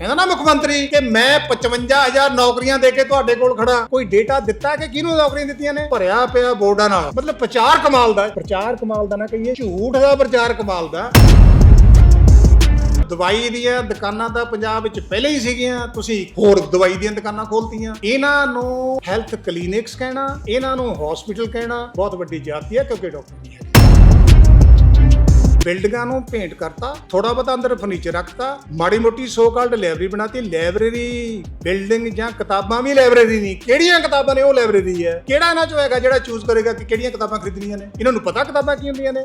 ਕਹਿੰਦਾ ਨਾ ਮੁੱਖ ਮੰਤਰੀ ਕਿ ਮੈਂ 55000 ਨੌਕਰੀਆਂ ਦੇ ਕੇ ਤੁਹਾਡੇ ਕੋਲ ਖੜਾ ਕੋਈ ਡੇਟਾ ਦਿੱਤਾ ਕਿ ਕਿਹਨੂੰ ਨੌਕਰੀਆਂ ਦਿੱਤੀਆਂ ਨੇ? ਭਰਿਆ ਪਿਆ ਬੋਰਡਾਂ ਨਾਲ। ਮਤਲਬ ਪ੍ਰਚਾਰ ਕਮਾਲ ਦਾ ਹੈ। ਪ੍ਰਚਾਰ ਕਮਾਲ ਦਾ ਨਾ ਕਹੀਏ, ਝੂਠ ਦਾ ਪ੍ਰਚਾਰ ਕਮਾਲ ਦਾ ਦਵਾਈ ਦੀਆਂ ਦੁਕਾਨਾਂ ਤਾਂ ਪੰਜਾਬ ਵਿੱਚ ਪਹਿਲੇ ਹੀ ਸੀਗੀਆਂ। ਤੁਸੀਂ ਹੋਰ ਦਵਾਈ ਦੀਆਂ ਦੁਕਾਨਾਂ ਖੋਲਤੀਆਂ। ਇਹਨਾਂ ਨੂੰ ਹੈਲਥ ਕਲੀਨਿਕਸ ਕਹਿਣਾ, ਇਹਨਾਂ ਨੂੰ ਹਸਪੀਟਲ ਕਹਿਣਾ, ਬਹੁਤ ਵੱਡੀ ਜਾਤੀ ਹੈ ਕਿਉਂਕਿ ਡਾਕਟਰ ਨਹੀਂ ਹੈ ਬਿਲਡਿੰਗਾਂ ਨੂੰ ਪੇਂਟ ਕਰਤਾ ਥੋੜਾ ਬਹੁਤਾ ਅੰਦਰ ਫਰਨੀਚਰ ਰੱਖਤਾ, ਮਾੜੀ ਮੋਟੀ ਸੋ ਕਾਲਡ ਲਾਇਬ੍ਰੇਰੀ ਬਣਾਤੀ। ਲਾਇਬ੍ਰੇਰੀ ਬਿਲਡਿੰਗ ਜਾਂ ਕਿਤਾਬਾਂ ਵੀ ਲਾਇਬ੍ਰੇਰੀ ਨਹੀਂ। ਕਿਹੜੀਆਂ ਕਿਤਾਬਾਂ ਨੇ ਉਹ ਲਾਇਬ੍ਰੇਰੀ ਹੈ? ਕਿਹੜਾ ਇਹਨਾਂ ਚੋਂ ਹੈਗਾ ਜਿਹੜਾ ਚੂਜ਼ ਕਰੇਗਾ ਕਿ ਕਿਹੜੀਆਂ ਕਿਤਾਬਾਂ ਖਰੀਦਣੀਆਂ ਨੇ? ਇਹਨਾਂ ਨੂੰ ਪਤਾ ਕਿਤਾਬਾਂ ਕੀ ਹੁੰਦੀਆਂ ਨੇ?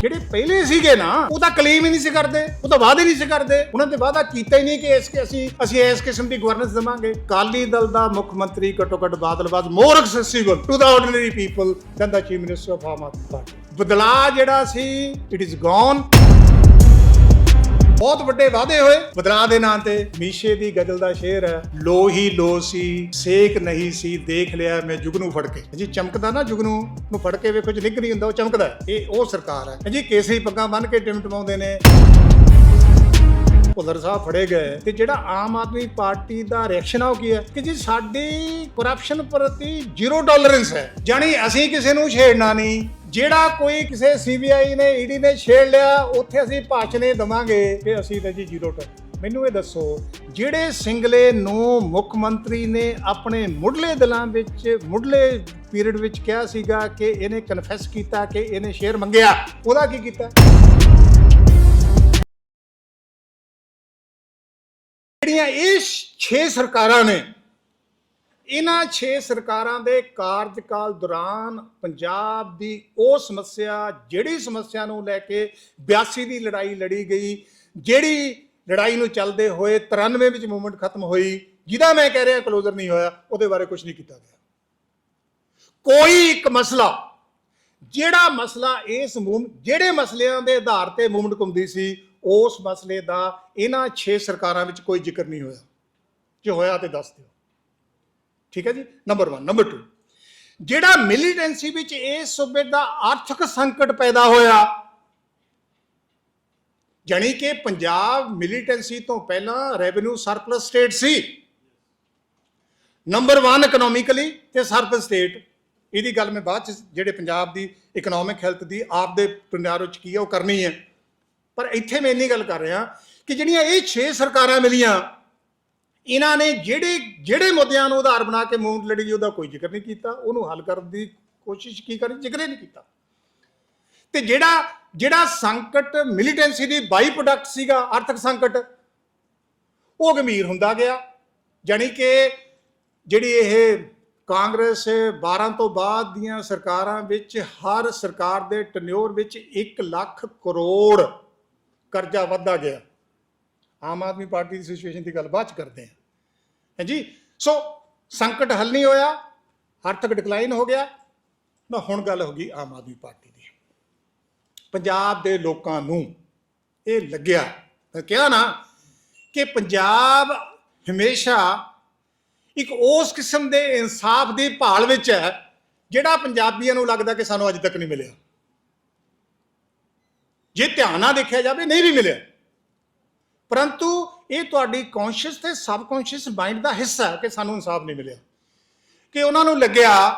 ਜਿਹੜੇ ਪਹਿਲੇ ਸੀਗੇ ਨਾ, ਉਹ ਤਾਂ ਕਲੇਮ ਹੀ ਨਹੀਂ ਸੀ ਕਰਦੇ, ਉਹ ਤਾਂ ਵਾਅਦੇ ਨਹੀਂ ਸੀ ਕਰਦੇ। ਉਹਨਾਂ ਤੇ ਵਾਅਦਾ ਕੀਤਾ ਹੀ ਨਹੀਂ ਕਿ ਇਸ ਕਿ ਅਸੀਂ ਅਸੀਂ ਇਸ ਕਿਸਮ ਦੀ ਗਵਰਨੈਂਸ ਦੇਵਾਂਗੇ। ਕਾਲੀ ਦਲ ਦਾ ਮੁੱਖ ਮੰਤਰੀ ਘੱਟੋ ਘੱਟ Badal was more accessible to the ordinary people than the chief minister of Aam Aadmi party. ਬਦਲਾਅ ਜਿਹੜਾ ਸੀ ਇਟ ਇਜ਼ ਗੋਨ ਬਹੁਤ ਵੱਡੇ ਵਾਅਦੇ ਹੋਏ। ਬਦਲਾਅ ਦੇ ਨਾਂ ਤੇ ਮੀਸ਼ੇ ਦੀ ਗਜ਼ਲ ਦਾ ਸ਼ੇਰ ਹੈ, ਲੋ ਹੀ ਲੋ ਸੀ, ਸੇਕ ਨਹੀਂ ਸੀ, ਦੇਖ ਲਿਆ ਮੈਂ ਜੁਗਨੂ ਫੜ ਕੇ। ਜੀ ਚਮਕਦਾ ਨਾ ਜੁਗਨੂ ਨੂੰ ਫੜ ਕੇ ਵੇਖੋ, ਜੇ ਨਿੱਘ ਨਹੀਂ ਹੁੰਦਾ, ਉਹ ਚਮਕਦਾ ਇਹ ਉਹ ਸਰਕਾਰ ਹੈ। ਜੀ ਕੇਸਰੀ ਪੱਗਾਂ ਬੰਨ ਕੇ ਟਿਮਟਮਾਉਂਦੇ ਨੇ। ਭੁੱਲਰ ਸਾਹਿਬ ਫੜੇ ਗਏ ਤੇ ਜਿਹੜਾ ਆਮ ਆਦਮੀ ਪਾਰਟੀ ਦਾ ਰਿਐਕਸ਼ਨ ਆ ਉਹ ਕੀ ਹੈ? ਕਿ ਜੀ ਸਾਡੀ ਕਰਪਸ਼ਨ ਪ੍ਰਤੀ ਜ਼ੀਰੋ ਟੋਲਰੈਂਸ ਹੈ। ਜਾਨੀ ਅਸੀਂ ਕਿਸੇ ਨੂੰ ਛੇੜਨਾ ਨਹੀਂ ਜਿਹੜਾ ਕੋਈ ਕਿਸੇ ਸੀਬੀਆਈ ਨੇ ਈਡੀ ਨੇ ਛੇੜ ਲਿਆ, ਉੱਥੇ ਅਸੀਂ ਭਾਸ਼ਣੇ ਦਵਾਂਗੇ ਕਿ ਅਸੀਂ ਤਾਂ ਜੀ ਜ਼ੀਰੋ ਟੋਲਰੈਂਸ ਮੈਨੂੰ ਇਹ ਦੱਸੋ, ਜਿਹੜੇ ਸਿੰਗਲੇ ਨੂੰ ਮੁੱਖ ਮੰਤਰੀ ਨੇ ਆਪਣੇ ਮੁੱਢਲੇ ਦਿਲਾਂ ਵਿੱਚ, ਮੁੱਢਲੇ ਪੀਰੀਅਡ ਵਿੱਚ ਕਿਹਾ ਸੀਗਾ ਕਿ ਇਹਨੇ ਕਨਫੈਸ ਕੀਤਾ ਕਿ ਇਹਨੇ ਸ਼ੇਅਰ ਮੰਗਿਆ, ਉਹਦਾ ਕੀ ਕੀਤਾ? ਜਿਹੜੀਆਂ ਇਹ 6 ਸਰਕਾਰਾਂ ਨੇ ਇਹਨਾਂ 6 ਸਰਕਾਰਾਂ ਦੇ ਕਾਰਜਕਾਲ ਦੌਰਾਨ ਪੰਜਾਬ ਦੀ ਉਹ ਸਮੱਸਿਆ, ਜਿਹੜੀ ਸਮੱਸਿਆ ਨੂੰ ਲੈ ਕੇ 82 ਦੀ ਲੜਾਈ ਲੜੀ ਗਈ, ਜਿਹੜੀ ਲੜਾਈ ਨੂੰ ਚੱਲਦੇ ਹੋਏ 93 ਵਿੱਚ ਮੂਵਮੈਂਟ ਖਤਮ ਹੋਈ, ਜਿਹਦਾ ਮੈਂ ਕਹਿ ਰਿਹਾ ਕਲੋਜ਼ਰ ਨਹੀਂ ਹੋਇਆ, ਉਹਦੇ ਬਾਰੇ ਕੁਝ ਨਹੀਂ ਕੀਤਾ ਗਿਆ। ਕੋਈ ਇੱਕ ਮਸਲਾ, ਜਿਹੜਾ ਮਸਲਾ ਇਸ ਮੂਵ ਜਿਹੜੇ ਮਸਲਿਆਂ ਦੇ ਆਧਾਰ ਤੇ ਮੂਵਮੈਂਟ ਘੁੰਮਦੀ ਸੀ, ਉਸ ਮਸਲੇ ਦਾ ਇਹਨਾਂ 6 ਸਰਕਾਰਾਂ ਵਿੱਚ ਕੋਈ ਜ਼ਿਕਰ ਨਹੀਂ ਹੋਇਆ। ਜੇ ਹੋਇਆ ਤੇ ਦੱਸ ਦਿਓ। ਠੀਕ ਹੈ ਜੀ? ਨੰਬਰ 1 ਨੰਬਰ 2 ਜਿਹੜਾ ਮਿਲੀਟੈਂਸੀ ਵਿੱਚ ਇਸ ਸੂਬੇ ਦਾ ਆਰਥਿਕ ਸੰਕਟ ਪੈਦਾ ਹੋਇਆ, ਜਾਣੀ ਕਿ ਪੰਜਾਬ ਮਿਲੀਟੈਂਸੀ ਤੋਂ ਪਹਿਲਾਂ ਰੈਵਨਿਊ ਸਰਪਲਸ ਸਟੇਟ ਸੀ। ਨੰਬਰ 1 ਇਕਨੋਮਿਕਲੀ ਤੇ ਸਰਪਲਸ ਸਟੇਟ ਇਹਦੀ ਗੱਲ ਮੈਂ ਬਾਅਦ ਚ, ਜਿਹੜੇ ਪੰਜਾਬ ਦੀ ਇਕਨੋਮਿਕ ਹੈਲਥ ਦੀ ਆਪ ਦੇ ਪਿੰਡਾਰ ਵਿੱਚ ਕੀ ਹੈ ਉਹ ਕਰਨੀ ਹੈ। ਪਰ ਇੱਥੇ ਮੈਂ ਇੰਨੀ ਗੱਲ ਕਰ ਰਿਹਾ ਕਿ ਜਿਹੜੀਆਂ ਇਹ 6 ਸਰਕਾਰਾਂ ਮਿਲੀਆਂ ਇਹਨਾਂ ਨੇ ਜਿਹੜੇ ਜਿਹੜੇ ਮੁੱਦਿਆਂ ਨੂੰ ਆਧਾਰ ਬਣਾ ਕੇ ਮੂਵਮੈਂਟ ਲੜੀ, ਉਹਦਾ ਕੋਈ ਜ਼ਿਕਰ ਨਹੀਂ ਕੀਤਾ, ਉਹਨੂੰ ਹੱਲ ਕਰਨ ਦੀ ਕੋਸ਼ਿਸ਼ ਕੀ ਕਰੀ ਜ਼ਿਕਰ ਹੀ ਨਹੀਂ ਕੀਤਾ। ਤੇ ਜਿਹੜਾ ਜਿਹੜਾ ਸੰਕਟ ਮਿਲੀਟੈਂਸੀ ਦੀ ਬਾਈ ਪ੍ਰੋਡਕਟ ਸੀਗਾ, ਆਰਥਿਕ ਸੰਕਟ, ਉਹ ਗੰਭੀਰ ਹੁੰਦਾ ਗਿਆ। ਜਾਣੀ ਕਿ ਜਿਹੜੀ ਇਹ ਕਾਂਗਰਸ 12 ਤੋਂ ਬਾਅਦ ਦੀਆਂ ਸਰਕਾਰਾਂ ਵਿੱਚ, ਹਰ ਸਰਕਾਰ ਦੇ ਟਨਿਓਰ ਵਿੱਚ 1 ਲੱਖ ਕਰੋੜ ਕਰਜ਼ਾ ਵੱਧਦਾ ਗਿਆ। ਆਮ ਆਦਮੀ ਪਾਰਟੀ ਦੀ ਸਿਚੁਏਸ਼ਨ ਦੀ ਗੱਲ ਬਾਅਦ ਚ ਕਰਦੇ ਹਾਂ। ਹਾਂਜੀ ਸੋ ਸੰਕਟ ਹੱਲ ਨਹੀਂ ਹੋਇਆ, ਆਰਥਿਕ ਡਿਕਲਾਈਨ ਹੋ ਗਿਆ ਨਾ ਹੁਣ ਗੱਲ ਹੋ ਗਈ ਆਮ ਆਦਮੀ ਪਾਰਟੀ ਦੀ। ਪੰਜਾਬ ਦੇ ਲੋਕਾਂ ਨੂੰ ਇਹ ਲੱਗਿਆ, ਮੈਂ ਕਿਹਾ ਨਾ ਕਿ ਪੰਜਾਬ ਹਮੇਸ਼ਾ ਇੱਕ ਉਸ ਕਿਸਮ ਦੇ ਇਨਸਾਫ ਦੀ ਭਾਲ ਵਿੱਚ ਹੈ, ਜਿਹੜਾ ਪੰਜਾਬੀਆਂ ਨੂੰ ਲੱਗਦਾ ਕਿ ਸਾਨੂੰ ਅੱਜ ਤੱਕ ਨਹੀਂ ਮਿਲਿਆ। ਜੇ ਧਿਆਨ ਨਾਲ ਦੇਖਿਆ ਜਾਵੇ, ਨਹੀਂ ਵੀ ਮਿਲਿਆ। ਪਰੰਤੂ ਇਹ ਤੁਹਾਡੀ ਕੌਨਸ਼ੀਅਸ ਤੇ ਸਬਕੌਨਸ਼ੀਅਸ ਮਾਈਂਡ ਦਾ ਹਿੱਸਾ ਹੈ ਕਿ ਸਾਨੂੰ ਇਨਸਾਫ ਨਹੀਂ ਮਿਲਿਆ। ਕਿ ਉਹਨਾਂ ਨੂੰ ਲੱਗਿਆ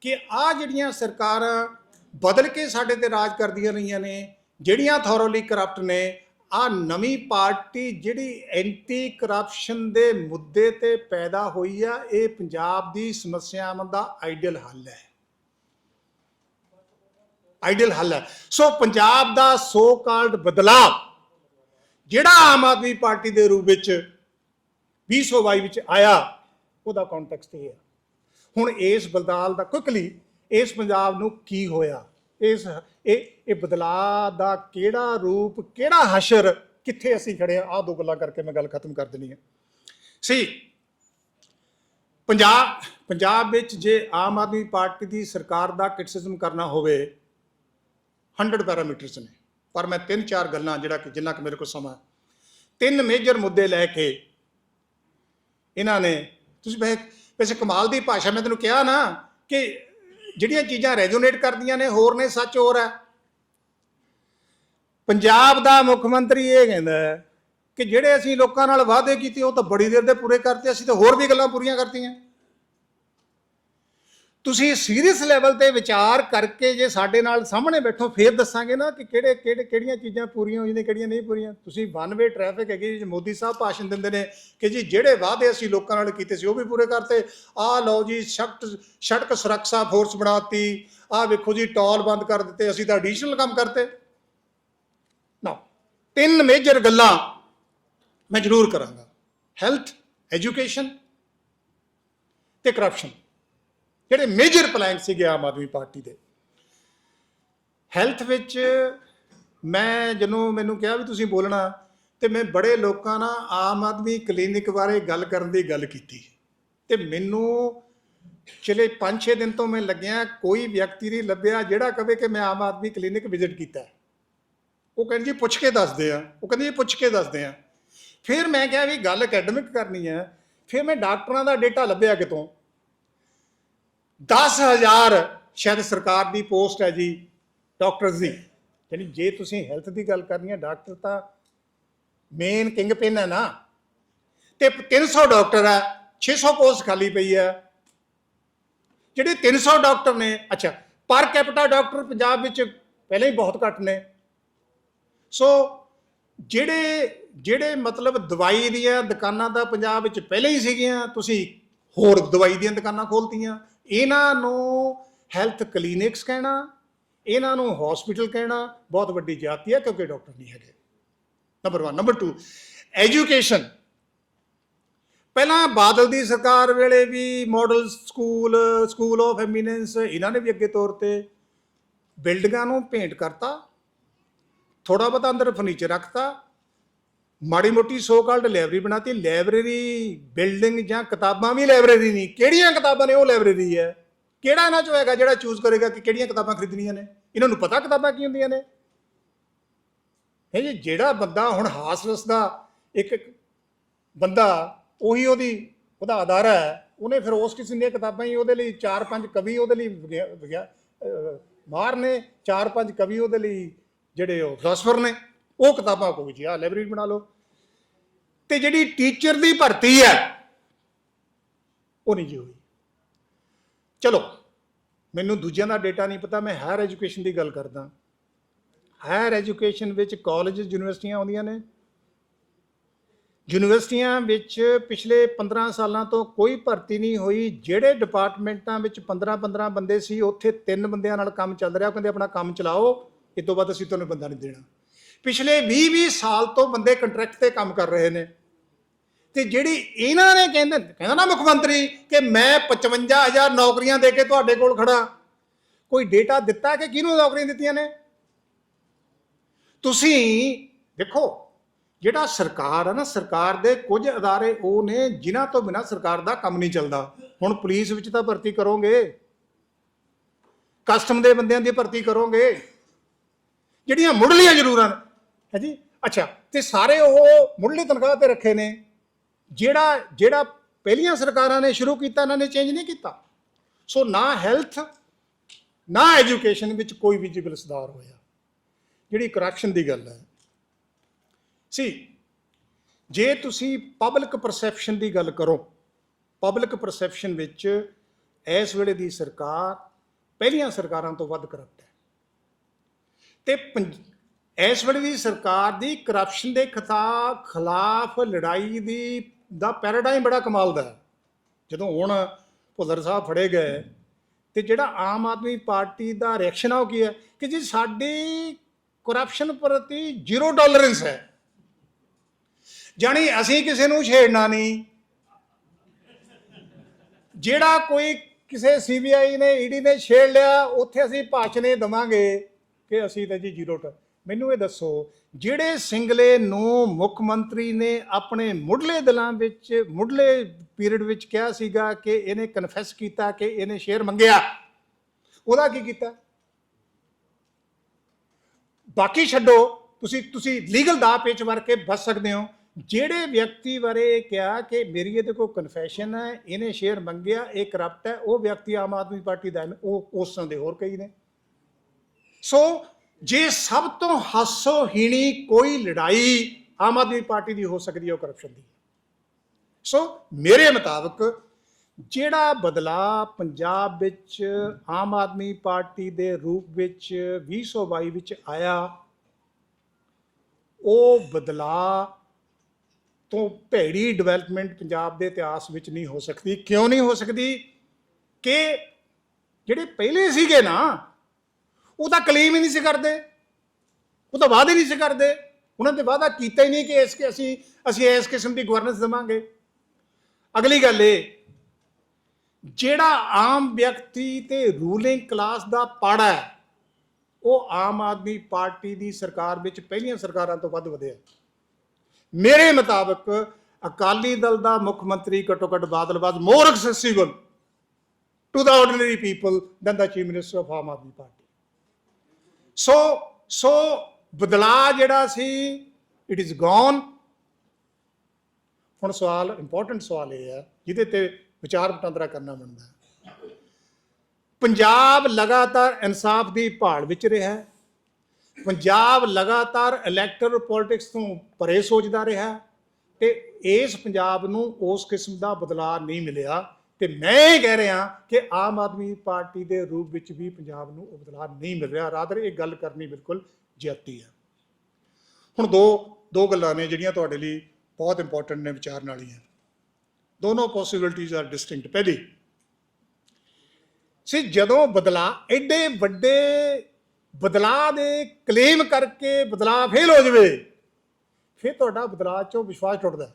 ਕਿ ਆ ਜਿਹੜੀਆਂ ਸਰਕਾਰਾਂ ਬਦਲ ਕੇ ਸਾਡੇ ਤੇ ਰਾਜ ਕਰਦੀਆਂ ਰਹੀਆਂ ਨੇ, ਜਿਹੜੀਆਂ ਥੋਰੋਲੀ ਕਰਪਟ ਨੇ ਆ ਨਵੀਂ ਪਾਰਟੀ ਜਿਹੜੀ ਐਂਟੀ ਕਰਪਸ਼ਨ ਦੇ ਮੁੱਦੇ ਤੇ ਪੈਦਾ ਹੋਈ ਆ, ਇਹ ਪੰਜਾਬ ਦੀ ਸਮੱਸਿਆਵਾਂ ਦਾ ਆਈਡੀਅਲ ਹੱਲ ਹੈ। ਆਈਡੀਅਲ ਹੱਲ ਹੈ। ਸੋ ਪੰਜਾਬ ਦਾ ਸੋ ਕਾਲਡ ਬਦਲਾਅ ਜਿਹੜਾ ਆਮ ਆਦਮੀ ਪਾਰਟੀ ਦੇ ਰੂਪ ਵਿੱਚ 2022 ਵਿੱਚ ਆਇਆ, ਉਹਦਾ ਕੰਟੈਕਸਟ ਇਹ ਹੈ ਹੁਣ ਇਸ ਬਦਲਾਅ ਦਾ ਕੁਇਕਲੀ ਇਸ ਪੰਜਾਬ ਨੂੰ ਕੀ ਹੋਇਆ? ਇਸ ਇਹ ਇਹ ਬਦਲਾਅ ਦਾ ਕਿਹੜਾ ਰੂਪ, ਕਿਹੜਾ ਹਸ਼ਰ, ਕਿੱਥੇ ਅਸੀਂ ਖੜੇ ਆ ਆਹ ਦੋ ਗੱਲਾਂ ਕਰਕੇ ਮੈਂ ਗੱਲ ਖਤਮ ਕਰ ਦੇਣੀ ਹੈ ਸੀ ਪੰਜਾਬ ਪੰਜਾਬ ਵਿੱਚ ਜੇ ਆਮ ਆਦਮੀ ਪਾਰਟੀ ਦੀ ਸਰਕਾਰ ਦਾ ਕ੍ਰਿਟਿਸਿਜ਼ਮ ਕਰਨਾ ਹੋਵੇ 100 ਪੈਰਾਮੀਟਰਸ ਨੇ। ਪਰ ਮੈਂ ਤਿੰਨ ਚਾਰ ਗੱਲਾਂ ਜਿਹੜਾ ਕਿ ਜਿੰਨਾ ਕਿ ਮੇਰੇ ਕੋਲ ਸਮਾਂ ਤਿੰਨ ਮੇਜਰ ਮੁੱਦੇ ਲੈ ਕੇ ਇਹਨਾਂ ਨੇ, ਤੁਸੀਂ ਵੈਸੇ ਵੈਸੇ ਕਮਾਲ ਦੀ ਭਾਸ਼ਾ, ਮੈਂ ਤੈਨੂੰ ਕਿਹਾ ਨਾ ਕਿ ਜਿਹੜੀਆਂ ਚੀਜ਼ਾਂ ਰੈਜ਼ੋਨੇਟ ਕਰਦੀਆਂ ਨੇ, ਹੋਰ ਨੇ ਸੱਚ ਹੋਰ ਹੈ। ਪੰਜਾਬ ਦਾ ਮੁੱਖ ਮੰਤਰੀ ਇਹ ਕਹਿੰਦਾ ਕਿ ਜਿਹੜੇ ਅਸੀਂ ਲੋਕਾਂ ਨਾਲ ਵਾਅਦੇ ਕੀਤੇ, ਉਹ ਤਾਂ ਬੜੀ ਦੇਰ ਦੇ ਪੂਰੇ ਕਰਤੇ, ਅਸੀਂ ਤਾਂ ਹੋਰ ਵੀ ਗੱਲਾਂ ਪੂਰੀਆਂ ਕਰਤੀਆਂ। ਤੁਸੀਂ ਸੀਰੀਅਸ ਲੈਵਲ ਤੇ ਵਿਚਾਰ ਕਰਕੇ ਜੇ ਸਾਡੇ ਨਾਲ ਸਾਹਮਣੇ ਬੈਠੋ, ਫੇਰ ਦੱਸਾਂਗੇ ਨਾ ਕਿ ਕਿਹੜੇ ਕਿਹੜੇ ਕਿਹੜੀਆਂ ਚੀਜ਼ਾਂ ਪੂਰੀਆਂ ਹੋਈਆਂ ਨੇ, ਕਿਹੜੀਆਂ ਨਹੀਂ ਪੂਰੀਆਂ। ਤੁਸੀਂ ਵਨ ਵੇ ਟ੍ਰੈਫਿਕ ਹੈਗੀ ਜੀ, ਮੋਦੀ ਸਾਹਿਬ ਭਾਸ਼ਣ ਦਿੰਦੇ ਨੇ ਕਿ ਜੀ ਜਿਹੜੇ ਵਾਅਦੇ ਅਸੀਂ ਲੋਕਾਂ ਨਾਲ ਕੀਤੇ ਸੀ, ਉਹ ਵੀ ਪੂਰੇ ਕਰਤੇ। ਆਹ ਲਓ ਜੀ, ਸਖਤ ਸੜਕ ਸੁਰੱਖਿਆ ਫੋਰਸ ਬਣਾਤੀ ਆਹ ਵੇਖੋ ਜੀ, ਟੋਲ ਬੰਦ ਕਰ ਦਿੱਤੇ, ਅਸੀਂ ਤਾਂ ਐਡੀਸ਼ਨਲ ਕੰਮ ਕਰਤੇ। ਨਾ ਤਿੰਨ ਮੇਜਰ ਗੱਲਾਂ ਮੈਂ ਜ਼ਰੂਰ ਕਰਾਂਗਾ। ਹੈਲਥ ਐਜੂਕੇਸ਼ਨ ਤੇ ਕਰਪਸ਼ਨ ਜਿਹੜੇ ਮੇਜਰ ਪਲਾਨ ਸੀਗੇ ਆਮ ਆਦਮੀ ਪਾਰਟੀ ਦੇ। ਹੈਲਥ ਵਿੱਚ ਮੈਂ ਜਦੋਂ ਮੈਨੂੰ ਕਿਹਾ ਵੀ ਤੁਸੀਂ ਬੋਲਣਾ, ਤੇ ਮੈਂ ਬੜੇ ਲੋਕਾਂ ਨਾਲ ਆਮ ਆਦਮੀ ਕਲੀਨਿਕ ਬਾਰੇ ਗੱਲ ਕਰਨ ਦੀ ਗੱਲ ਕੀਤੀ। ਤੇ ਮੈਨੂੰ ਚਲੇ 5-6 ਦਿਨ ਤੋਂ ਮੈਂ ਲੱਗਿਆ, ਕੋਈ ਵਿਅਕਤੀ ਨਹੀਂ ਲੱਭਿਆ ਜਿਹੜਾ ਕਵੇ ਕਿ ਮੈਂ ਆਮ ਆਦਮੀ ਕਲੀਨਿਕ ਵਿਜ਼ਿਟ ਕੀਤਾ। ਉਹ ਕਹਿੰਦੇ ਜੀ ਪੁੱਛ ਕੇ ਦੱਸਦੇ ਆ। ਉਹ ਕਹਿੰਦੇ ਜੀ ਪੁੱਛ ਕੇ ਦੱਸਦੇ ਆ। ਫਿਰ ਮੈਂ ਕਿਹਾ ਵੀ ਗੱਲ ਅਕੈਡਮਿਕ ਕਰਨੀ ਹੈ ਫਿਰ ਮੈਂ ਡਾਕਟਰਾਂ ਦਾ ਡੇਟਾ ਲੱਭਿਆ ਕਿਤੋਂ? 10000 ਸ਼ਾਇਦ ਸਰਕਾਰ ਦੀ ਪੋਸਟ ਹੈ ਜੀ ਡਾਕਟਰਸ ਦੀ। ਯਾਨੀ ਜੇ ਤੁਸੀਂ ਹੈਲਥ ਦੀ ਗੱਲ ਕਰਨੀ ਹੈ, ਡਾਕਟਰ ਤਾਂ ਮੇਨ ਕਿੰਗ ਪਿੰਨ ਹੈ ਨਾ। ਤੇ 300 ਡਾਕਟਰ ਹੈ 600 ਪੋਸਟ ਖਾਲੀ ਪਈ ਹੈ। ਜਿਹੜੇ 300 ਡਾਕਟਰ ਨੇ, ਅੱਛਾ, ਪਰ ਕੈਪੀਟਾ ਡਾਕਟਰ ਪੰਜਾਬ ਵਿੱਚ ਪਹਿਲਾਂ ਹੀ ਬਹੁਤ ਘੱਟ ਨੇ। ਸੋ ਜਿਹੜੇ ਜਿਹੜੇ ਮਤਲਬ ਦਵਾਈ ਦੀਆਂ ਦੁਕਾਨਾਂ ਦਾ ਪੰਜਾਬ ਵਿੱਚ ਪਹਿਲਾਂ ਹੀ ਸੀਗੀਆਂ, ਤੁਸੀਂ ਹੋਰ ਦਵਾਈ ਦੀਆਂ ਦੁਕਾਨਾਂ ਖੋਲਤੀਆਂ। ਇਹਨਾਂ ਨੂੰ ਹੈਲਥ ਕਲੀਨਿਕਸ ਕਹਿਣਾ, ਇਹਨਾਂ ਨੂੰ ਹਸਪੀਟਲ ਕਹਿਣਾ ਬਹੁਤ ਵੱਡੀ ਜਾਤੀ ਹੈ ਕਿਉਂਕਿ ਡਾਕਟਰ ਨਹੀਂ ਹੈਗੇ। ਨੰਬਰ 1 ਨੰਬਰ 2 ਐਜੂਕੇਸ਼ਨ ਪਹਿਲਾਂ ਬਾਦਲ ਦੀ ਸਰਕਾਰ ਵੇਲੇ ਵੀ model school school of eminence ਇਹਨਾਂ ਨੇ ਵੀ ਅੱਗੇ ਤੌਰ ਤੇ ਬਿਲਡਿੰਗਾਂ ਨੂੰ ਪੇਂਟ ਕਰਤਾ ਥੋੜਾ ਬਹੁਤਾ ਅੰਦਰ ਫਰਨੀਚਰ ਰੱਖਤਾ ਮਾੜੀ ਮੋਟੀ ਸੋ ਕਾਲਡ ਲਾਇਬ੍ਰੇਰੀ ਬਣਾਤੀ ਲਾਇਬ੍ਰੇਰੀ ਬਿਲਡਿੰਗ ਜਾਂ ਕਿਤਾਬਾਂ ਵੀ ਲਾਇਬ੍ਰੇਰੀ ਨਹੀਂ। ਕਿਹੜੀਆਂ ਕਿਤਾਬਾਂ ਨੇ ਉਹ ਲਾਇਬ੍ਰੇਰੀ ਹੈ? ਕਿਹੜਾ ਇਹਨਾਂ ਚੋਂ ਹੈਗਾ ਜਿਹੜਾ ਚੂਜ਼ ਕਰੇਗਾ ਕਿ ਕਿਹੜੀਆਂ ਕਿਤਾਬਾਂ ਖਰੀਦਣੀਆਂ ਨੇ? ਇਹਨਾਂ ਨੂੰ ਪਤਾ ਕਿਤਾਬਾਂ ਕੀ ਹੁੰਦੀਆਂ ਨੇ? ਹੈ ਜੀ, ਜਿਹੜਾ ਬੰਦਾ ਹੁਣ ਹਾਸ ਦਾ ਇੱਕ ਬੰਦਾ, ਉਹੀ ਉਹਦੀ ਉਹਦਾ ਅਦਾਰਾ ਹੈ, ਉਹਨੇ ਫਿਰ ਉਸ ਕਿਸਮ ਦੀਆਂ ਕਿਤਾਬਾਂ ਹੀ ਉਹਦੇ ਲਈ ਚਾਰ ਪੰਜ ਕਵੀ ਉਹਦੇ ਲਈ ਵਿਗਿਆ- ਵਿਗਿਆ- ਅਹ ਮਾਰ ਨੇ, ਚਾਰ ਪੰਜ ਕਵੀ ਉਹਦੇ ਲਈ ਜਿਹੜੇ ਉਹ ਫਿਲਾਸਫਰ ਨੇ। ਉਹ ਕਿਤਾਬਾਂ ਕੋਈ ਜੀ ਆ ਲਾਇਬ੍ਰੇਰੀ ਬਣਾ ਲਓ। ਤੇ ਜਿਹੜੀ ਟੀਚਰ ਦੀ ਭਰਤੀ ਹੈ, ਉਹ ਨਹੀਂ ਜੀ ਹੋਈ। ਚਲੋ, ਮੈਨੂੰ ਦੂਜਿਆਂ ਦਾ ਡੇਟਾ ਨਹੀਂ ਪਤਾ, ਮੈਂ ਹਾਇਰ ਐਜੂਕੇਸ਼ਨ ਦੀ ਗੱਲ ਕਰਦਾ। ਹਾਇਰ ਐਜੂਕੇਸ਼ਨ ਵਿੱਚ ਕਾਲਜ ਯੂਨੀਵਰਸਿਟੀਆਂ ਆਉਂਦੀਆਂ ਨੇ। ਯੂਨੀਵਰਸਿਟੀਆਂ ਵਿੱਚ ਪਿਛਲੇ 15 ਸਾਲਾਂ ਤੋਂ ਕੋਈ ਭਰਤੀ ਨਹੀਂ ਹੋਈ। ਜਿਹੜੇ ਡਿਪਾਰਟਮੈਂਟਾਂ ਵਿੱਚ 15-15 ਬੰਦੇ ਸੀ, ਉੱਥੇ ਤਿੰਨ ਬੰਦਿਆਂ ਨਾਲ ਕੰਮ ਚੱਲ ਰਿਹਾ। ਉਹ ਕਹਿੰਦੇ, ਆਪਣਾ ਕੰਮ ਚਲਾਓ। ਇਸ ਤੋਂ ਬਾਅਦ ਅਸੀਂ ਤੁਹਾਨੂੰ ਬੰਦਾ ਨਹੀਂ ਦੇਣਾ। ਪਿਛਲੇ 20-20 ਸਾਲ ਤੋਂ ਬੰਦੇ ਕੰਟਰੈਕਟ ਤੇ ਕੰਮ ਕਰ ਰਹੇ ਨੇ। ਤੇ ਜਿਹੜੀ ਇਹਨਾਂ ਨੇ ਕਹਿੰਦੇ, ਕਹਿੰਦਾ ਨਾ ਮੁੱਖ ਮੰਤਰੀ ਕਿ ਮੈਂ 55000 ਨੌਕਰੀਆਂ ਦੇ ਕੇ ਤੁਹਾਡੇ ਕੋਲ ਖੜਾ ਕੋਈ ਡੇਟਾ ਦਿੱਤਾ ਕਿ ਕਿਹਨੂੰ ਨੌਕਰੀਆਂ ਦਿੱਤੀਆਂ ਨੇ? ਤੁਸੀਂ ਦੇਖੋ, ਜਿਹੜਾ ਸਰਕਾਰ ਹੈ ਨਾ, ਸਰਕਾਰ ਦੇ ਕੁਝ ਅਦਾਰੇ ਉਹ ਨੇ ਜਿਨ੍ਹਾਂ ਤੋਂ ਬਿਨਾ ਸਰਕਾਰ ਦਾ ਕੰਮ ਨਹੀਂ ਚੱਲਦਾ। ਹੁਣ ਪੁਲਿਸ ਵਿੱਚ ਤਾਂ ਭਰਤੀ ਕਰੋਗੇ। ਕਸਟਮ ਦੇ ਬੰਦਿਆਂ ਦੀ ਭਰਤੀ ਕਰੋਗੇ। ਜਿਹੜੀਆਂ ਮੁੱਢਲੀਆਂ ਜ਼ਰੂਰਾਂ ਹੈ ਜੀ? ਅੱਛਾ, ਤੇ ਸਾਰੇ ਉਹ ਮੁੱਢਲੀ ਤਨਖਾਹ ਤੇ ਰੱਖੇ ਨੇ। ਜਿਹੜਾ ਜਿਹੜਾ ਪਹਿਲੀਆਂ ਸਰਕਾਰਾਂ ਨੇ ਸ਼ੁਰੂ ਕੀਤਾ, ਇਹਨਾਂ ਨੇ ਚੇਂਜ ਨਹੀਂ ਕੀਤਾ। ਸੋ ਨਾ ਹੈਲਥ ਨਾ ਐਜੂਕੇਸ਼ਨ ਵਿੱਚ ਕੋਈ ਵਿਜੀਬਲ ਸੁਧਾਰ ਹੋਇਆ। ਜਿਹੜੀ ਕਰਪਸ਼ਨ ਦੀ ਗੱਲ ਹੈ। ਸੀ ਜੇ ਤੁਸੀਂ ਪਬਲਿਕ ਪਰਸੈਪਸ਼ਨ ਦੀ ਗੱਲ ਕਰੋ ਪਬਲਿਕ ਪਰਸੈਪਸ਼ਨ ਵਿੱਚ ਇਸ ਵੇਲੇ ਦੀ ਸਰਕਾਰ ਪਹਿਲੀਆਂ ਸਰਕਾਰਾਂ ਤੋਂ ਵੱਧ ਕਰਪਟ ਹੈ। ਤੇ ਪੰਜ- ਇਸ ਵੇਲੇ ਦੀ ਸਰਕਾਰ ਦੀ ਕਰਪਸ਼ਨ ਦੇ ਖਿਤਾ ਖਿਲਾਫ ਲੜਾਈ ਦੀ, ਦਾ ਪੈਰਾਡਾਈਮ ਬੜਾ ਕਮਾਲ ਦਾ ਹੈ। ਜਦੋਂ ਹੁਣ ਭੁੱਲਰ ਸਾਹਿਬ ਫੜੇ ਗਏ ਤੇ ਜਿਹੜਾ ਆਮ ਆਦਮੀ ਪਾਰਟੀ ਦਾ ਰਿਐਕਸ਼ਨ ਆ ਉਹ ਕੀ ਹੈ? ਕਿ ਜੀ ਸਾਡੀ ਕਰਪਸ਼ਨ ਪ੍ਰਤੀ ਜ਼ੀਰੋ ਟੋਲਰੈਂਸ ਹੈ। ਜਾਣੀ ਅਸੀਂ ਕਿਸੇ ਨੂੰ ਛੇੜਨਾ ਨਹੀਂ। ਜਿਹੜਾ ਕੋਈ ਕਿਸੇ ਸੀਬੀਆਈ ਨੇ ਈਡੀ ਨੇ ਛੇੜ ਲਿਆ, ਉੱਥੇ ਅਸੀਂ ਭਾਸ਼ਣੇ ਦਵਾਂਗੇ ਕਿ ਅਸੀਂ ਤਾਂ ਜੀ ਜ਼ੀਰੋ ਟ ਮੈਨੂੰ ਇਹ ਦੱਸੋ, ਜਿਹੜੇ ਸਿੰਗਲੇ ਨੂੰ ਮੁੱਖ ਮੰਤਰੀ ਨੇ ਆਪਣੇ ਮੁੱਢਲੇ ਦਿਲਾਂ ਵਿੱਚ, ਮੁੱਢਲੇ ਪੀਰੀਅਡ ਵਿੱਚ ਕਿਹਾ ਸੀਗਾ ਕਿ ਇਹਨੇ ਕਨਫੈਸ ਕੀਤਾ ਕਿ ਇਹਨੇ ਸ਼ੇਅਰ ਮੰਗਿਆ, ਉਹਦਾ ਕੀ ਕੀਤਾ? ਬਾਕੀ ਛੱਡੋ, ਤੁਸੀਂ ਤੁਸੀਂ ਲੀਗਲ ਦਾ ਪੇਚ ਵਰ ਕੇ ਬਚ ਸਕਦੇ ਹੋ। ਜਿਹੜੇ ਵਿਅਕਤੀ ਬਾਰੇ ਇਹ ਕਿਹਾ ਕਿ ਮੇਰੀ ਇਹਦੇ ਕੋਲ ਕਨਫੈਸ਼ਨ ਹੈ, ਇਹਨੇ ਸ਼ੇਅਰ ਮੰਗਿਆ, ਇਹ ਕਰਪਟ ਹੈ, ਉਹ ਵਿਅਕਤੀ ਆਮ ਆਦਮੀ ਪਾਰਟੀ ਦਾ ਉਹ, ਉਸ ਤਰ੍ਹਾਂ ਦੇ ਹੋਰ ਕਈ ਨੇ। ਸੋ ਜੇ ਸਭ ਤੋਂ ਹਾਸੋਹੀਣੀ ਕੋਈ ਲੜਾਈ ਆਮ ਆਦਮੀ ਪਾਰਟੀ ਦੀ ਹੋ ਸਕਦੀ ਹੈ, ਉਹ ਕਰਪਸ਼ਨ ਦੀ ਸੋ ਮੇਰੇ ਮੁਤਾਬਕ ਜਿਹੜਾ ਬਦਲਾਅ ਪੰਜਾਬ ਵਿੱਚ ਆਮ ਆਦਮੀ ਪਾਰਟੀ ਦੇ ਰੂਪ ਵਿੱਚ 2022 ਵਿੱਚ ਆਇਆ, ਉਹ ਬਦਲਾਅ ਤੋਂ ਭੈੜੀ ਡਿਵੈਲਪਮੈਂਟ ਪੰਜਾਬ ਦੇ ਇਤਿਹਾਸ ਵਿੱਚ ਨਹੀਂ ਹੋ ਸਕਦੀ। ਕਿਉਂ ਨਹੀਂ ਹੋ ਸਕਦੀ? ਕਿ ਜਿਹੜੇ ਪਹਿਲੇ ਸੀਗੇ ਨਾ ਉਹ ਤਾਂ ਕਲੇਮ ਹੀ ਨਹੀਂ ਸੀ ਕਰਦੇ। ਉਹ ਤਾਂ ਵਾਅਦੇ ਨਹੀਂ ਸੀ ਕਰਦੇ। ਉਹਨਾਂ ਤੇ ਵਾਅਦਾ ਕੀਤਾ ਹੀ ਨਹੀਂ ਕਿ ਇਸ ਕਿ ਅਸੀਂ ਅਸੀਂ ਇਸ ਕਿਸਮ ਦੀ ਗਵਰਨੈਂਸ ਦੇਵਾਂਗੇ। ਅਗਲੀ ਗੱਲ ਇਹ, ਜਿਹੜਾ ਆਮ ਵਿਅਕਤੀ ਤੇ ਰੂਲਿੰਗ ਕਲਾਸ ਦਾ ਪਾੜਾ ਹੈ, ਉਹ ਆਮ ਆਦਮੀ ਪਾਰਟੀ ਦੀ ਸਰਕਾਰ ਵਿੱਚ ਪਹਿਲੀਆਂ ਸਰਕਾਰਾਂ ਤੋਂ ਵੱਧ ਵਧਿਆ ਮੇਰੇ ਮੁਤਾਬਕ ਅਕਾਲੀ ਦਲ ਦਾ ਮੁੱਖ ਮੰਤਰੀ ਘੱਟੋ ਘੱਟ ਬਾਦਲ ਬਾਦ more accessible to the ordinary people than the chief minister of Aam Aadmi party. So so ਬਦਲਾਅ ਜਿਹੜਾ ਸੀ ਇਟ ਇਜ਼ ਗੋਨ ਹੁਣ ਸਵਾਲ ਇੰਪੋਰਟੈਂਟ ਸਵਾਲ ਇਹ ਹੈ, ਜਿਹਦੇ ਤੇ ਵਿਚਾਰ ਵਟਾਂਦਰਾ ਕਰਨਾ ਬਣਦਾ ਹੈ। ਪੰਜਾਬ ਲਗਾਤਾਰ ਇਨਸਾਫ ਦੀ ਭਾਲ ਵਿੱਚ ਰਿਹਾ ਹੈ। ਪੰਜਾਬ ਲਗਾਤਾਰ ਇਲੈਕਟਰ ਪੋਲਿਟਿਕਸ ਤੋਂ ਪਰੇ ਸੋਚਦਾ ਰਿਹਾ ਹੈ ਤੇ ਇਸ ਪੰਜਾਬ ਨੂੰ ਉਸ ਕਿਸਮ ਦਾ ਬਦਲਾਅ ਨਹੀਂ ਮਿਲਿਆ। ਤੇ ਮੈਂ ਇਹ ਕਹਿ ਰਿਹਾ ਕਿ ਆਮ ਆਦਮੀ ਪਾਰਟੀ ਦੇ ਰੂਪ ਵਿੱਚ ਵੀ ਪੰਜਾਬ ਨੂੰ ਉਹ ਬਦਲਾਅ ਨਹੀਂ ਮਿਲ ਰਿਹਾ। ਰਾਦਰ, ਇਹ ਗੱਲ ਕਰਨੀ ਬਿਲਕੁਲ ਜਿਆਤੀ ਹੈ। ਹੁਣ ਦੋ ਦੋ ਗੱਲਾਂ ਨੇ ਜਿਹੜੀਆਂ ਤੁਹਾਡੇ ਲਈ ਬਹੁਤ ਇੰਪੋਰਟੈਂਟ ਨੇ ਵਿਚਾਰਨ ਵਾਲੀਆਂ ਦੋਨੋਂ ਪੋਸਿਬਿਲਿਟੀਜ਼ ਆਰ ਡਿਸਟਿੰਕਟ ਪਹਿਲੀ, ਸੀ ਜਦੋਂ ਬਦਲਾ ਐਡੇ ਵੱਡੇ ਬਦਲਾ ਦੇ ਕਲੇਮ ਕਰਕੇ ਬਦਲਾ ਫੇਲ ਹੋ ਜਾਵੇ, ਫਿਰ ਤੁਹਾਡਾ ਬਦਲਾ ਚੋਂ ਵਿਸ਼ਵਾਸ ਟੁੱਟਦਾ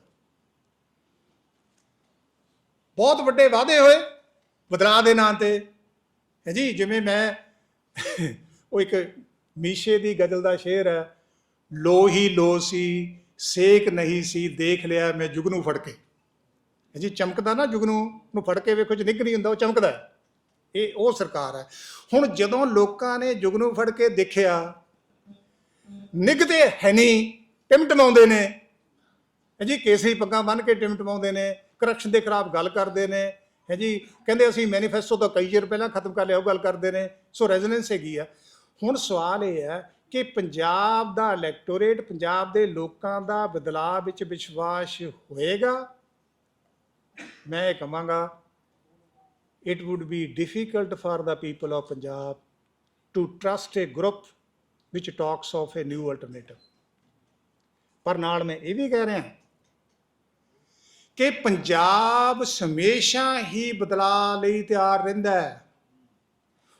ਬਹੁਤ ਵੱਡੇ ਵਾਅਦੇ ਹੋਏ ਬਦਲਾਅ ਦੇ ਨਾਂ ਤੇ। ਹੈ ਜੀ, ਜਿਵੇਂ ਮੈਂ ਉਹ ਇੱਕ ਮੀਸ਼ੇ ਦੀ ਗਜ਼ਲ ਦਾ ਸ਼ੇਰ ਹੈ, ਲੋ ਹੀ ਲੋ ਸੀ, ਸੇਕ ਨਹੀਂ ਸੀ, ਦੇਖ ਲਿਆ ਮੈਂ ਜੁਗਨੂ ਫੜ ਕੇ। ਹੈ ਜੀ, ਚਮਕਦਾ ਨਾ ਜੁਗਨੂ ਨੂੰ ਫੜ ਕੇ ਵੇਖੋ ਜੇ ਨਿੱਘ ਨਹੀਂ ਹੁੰਦਾ, ਉਹ ਚਮਕਦਾ ਹੈ। ਇਹ ਉਹ ਸਰਕਾਰ ਹੈ। ਹੁਣ ਜਦੋਂ ਲੋਕਾਂ ਨੇ ਜੁਗਨੂ ਫੜ ਕੇ ਦੇਖਿਆ, ਨਿੱਘਦੇ ਹੈ ਨਹੀਂ ਟਿਮਟਮਾਉਂਦੇ ਨੇ। ਹੈ ਜੀ, ਕੇਸਰੀ ਪੱਗਾਂ ਬੰਨ ਕੇ ਟਿਮਟਮਾਉਂਦੇ ਨੇ। ਕਰਪਸ਼ਨ ਦੇ ਖਿਲਾਫ ਗੱਲ ਕਰਦੇ ਨੇ, ਹੈ ਜੀ? ਕਹਿੰਦੇ ਅਸੀਂ ਮੈਨੀਫੈਸਟੋ ਤਾਂ ਕਈ ਚਿਰ ਪਹਿਲਾਂ ਖਤਮ ਕਰ ਲਿਆ, ਉਹ ਗੱਲ ਕਰਦੇ ਨੇ। ਸੋ ਰੈਜ਼ੋਨੈਂਸ ਹੈਗੀ ਆ। ਹੁਣ ਸਵਾਲ ਇਹ ਹੈ ਕਿ ਪੰਜਾਬ ਦਾ ਇਲੈਕਟੋਰੇਟ ਪੰਜਾਬ ਦੇ ਲੋਕਾਂ ਦਾ ਬਦਲਾਅ ਵਿੱਚ ਵਿਸ਼ਵਾਸ ਹੋਏਗਾ? ਮੈਂ ਇਹ ਕਹਾਂਗਾ, it would be difficult for the people of Punjab to trust a group which talks of a new alternative. ਪਰ ਨਾਲ ਮੈਂ ਇਹ ਵੀ ਕਹਿ ਰਿਹਾ ਕਿ ਪੰਜਾਬ ਹਮੇਸ਼ਾ ਹੀ ਬਦਲਾਅ ਲਈ ਤਿਆਰ ਰਹਿੰਦਾ ਹੈ।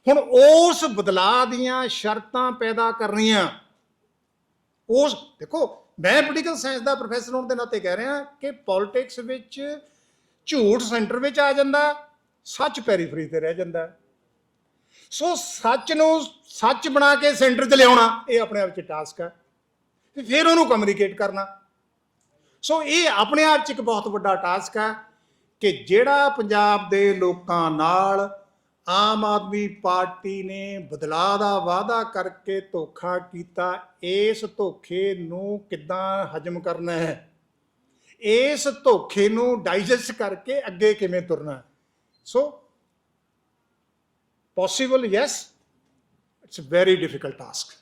ਹੁਣ ਉਸ ਬਦਲਾਅ ਦੀਆਂ ਸ਼ਰਤਾਂ ਪੈਦਾ ਕਰਨੀਆਂ ਉਸ, ਦੇਖੋ, ਮੈਂ ਪੋਲੀਟੀਕਲ ਸਾਇੰਸ ਦਾ ਪ੍ਰੋਫੈਸਰ ਹੋਣ ਦੇ ਨਾਤੇ ਕਹਿ ਰਿਹਾ ਕਿ ਪੋਲਿਟਿਕਸ ਵਿੱਚ ਝੂਠ ਸੈਂਟਰ ਵਿੱਚ ਆ ਜਾਂਦਾ, ਸੱਚ ਪੈਰੀਫਰੀ ਤੇ ਰਹਿ ਜਾਂਦਾ। ਸੋ ਸੱਚ ਨੂੰ ਸੱਚ ਬਣਾ ਕੇ ਸੈਂਟਰ 'ਚ ਲਿਆਉਣਾ, ਇਹ ਆਪਣੇ ਆਪ 'ਚ ਟਾਸਕ ਹੈ। ਤੇ ਫਿਰ ਉਹਨੂੰ ਕਮਿਊਨੀਕੇਟ ਕਰਨਾ। ਸੋ ਇਹ ਆਪਣੇ ਆਪ 'ਚ ਇੱਕ ਬਹੁਤ ਵੱਡਾ ਟਾਸਕ ਹੈ ਕਿ ਜਿਹੜਾ ਪੰਜਾਬ ਦੇ ਲੋਕਾਂ ਨਾਲ ਆਮ ਆਦਮੀ ਪਾਰਟੀ ਨੇ ਬਦਲਾਅ ਦਾ ਵਾਅਦਾ ਕਰਕੇ ਧੋਖਾ ਕੀਤਾ, ਇਸ ਧੋਖੇ ਨੂੰ ਕਿੱਦਾਂ ਹਜਮ ਕਰਨਾ ਹੈ? ਇਸ ਧੋਖੇ ਨੂੰ ਡਾਈਜੈਸਟ ਕਰਕੇ ਅੱਗੇ ਕਿਵੇਂ ਤੁਰਨਾ so possible yes it's very very task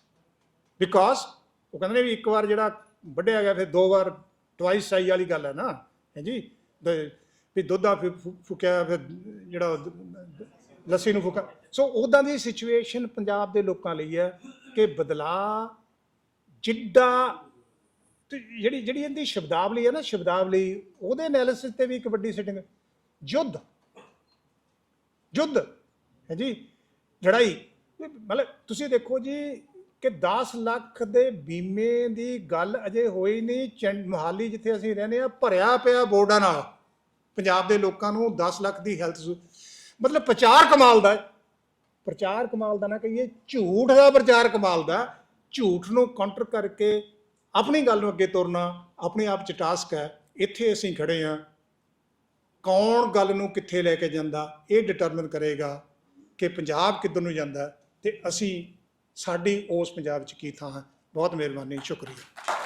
task. ਉਹ ਕਹਿੰਦੇ ਨੇ ਵੀ ਇੱਕ ਵਾਰ ਜਿਹੜਾ ਵੱਢਿਆ ਗਿਆ, ਫਿਰ ਦੋ ਵਾਰ ਟਵਾਈਸ ਆਈ ਵਾਲੀ ਗੱਲ ਹੈ ਨਾ, ਹੈ ਜੀ? ਵੀ ਦੁੱਧ ਆ ਫੁ- ਫੁਕਿਆ, ਫਿਰ ਜਿਹੜਾ ਲੱਸੀ ਨੂੰ ਫੁਕਾ। ਸੋ ਉਦਾਂ ਦੀ ਸਿਚੁਏਸ਼ਨ ਪੰਜਾਬ ਦੇ ਲੋਕਾਂ ਲਈ ਹੈ ਕਿ ਬਦਲਾਅ ਜਿੱਡਾ ਤੇ ਜਿਹੜੀ ਜਿਹੜੀ ਇਹਦੀ ਸ਼ਬਦਾਵਲੀ ਹੈ ਨਾ, ਸ਼ਬਦਾਵਲੀ, ਉਹਦੇ ਐਨਾਲਿਸਿਸ ਤੇ ਵੀ ਇੱਕ ਵੱਡੀ ਸਿਟਿੰਗ ਯੁੱਧ। ਯੁੱਧ, ਹੈ ਜੀ? ਲੜਾਈ। ਮਤਲਬ ਤੁਸੀਂ ਦੇਖੋ ਜੀ ਕਿ 10 ਲੱਖ ਦੇ ਬੀਮੇ ਦੀ ਗੱਲ ਅਜੇ ਹੋਈ ਨਹੀਂ। ਚੰਡ ਮਹਾਲੀ ਜਿੱਥੇ ਅਸੀਂ ਰਹਿੰਦੇ ਆ ਭਰਿਆ ਪਿਆ ਬੋਰਡਾਂ ਨਾਲ। ਪੰਜਾਬ ਦੇ ਲੋਕਾਂ ਨੂੰ 10 ਲੱਖ ਦੀ ਹੈਲਥ ਮਤਲਬ ਪ੍ਰਚਾਰ ਕਮਾਲ ਦਾ ਪ੍ਰਚਾਰ ਕਮਾਲ ਦਾ ਨਾ ਕਹੀਏ, ਝੂਠ ਦਾ ਪ੍ਰਚਾਰ ਕਮਾਲ ਦਾ ਝੂਠ ਨੂੰ ਕਾਊਂਟਰ ਕਰਕੇ ਆਪਣੀ ਗੱਲ ਨੂੰ ਅੱਗੇ ਤੁਰਨਾ, ਆਪਣੇ ਆਪ ਚ ਟਾਸਕ ਹੈ। ਇੱਥੇ ਅਸੀਂ ਖੜੇ ਆ ਕੌਣ ਗੱਲ ਨੂੰ ਕਿੱਥੇ ਲੈ ਕੇ ਜਾਂਦਾ? ਇਹ ਡਿਟਰਮਿਨ ਕਰੇਗਾ ਕਿ ਪੰਜਾਬ ਕਿੱਧਰ ਨੂੰ ਜਾਂਦਾ ਹੈ। ਤੇ ਅਸੀਂ ਸਾਡੀ ਉਸ ਪੰਜਾਬ 'ਚ ਕੀ ਥਾਂ ਹੈ? ਬਹੁਤ ਮਿਹਰਬਾਨੀ ਸ਼ੁਕਰੀਆ।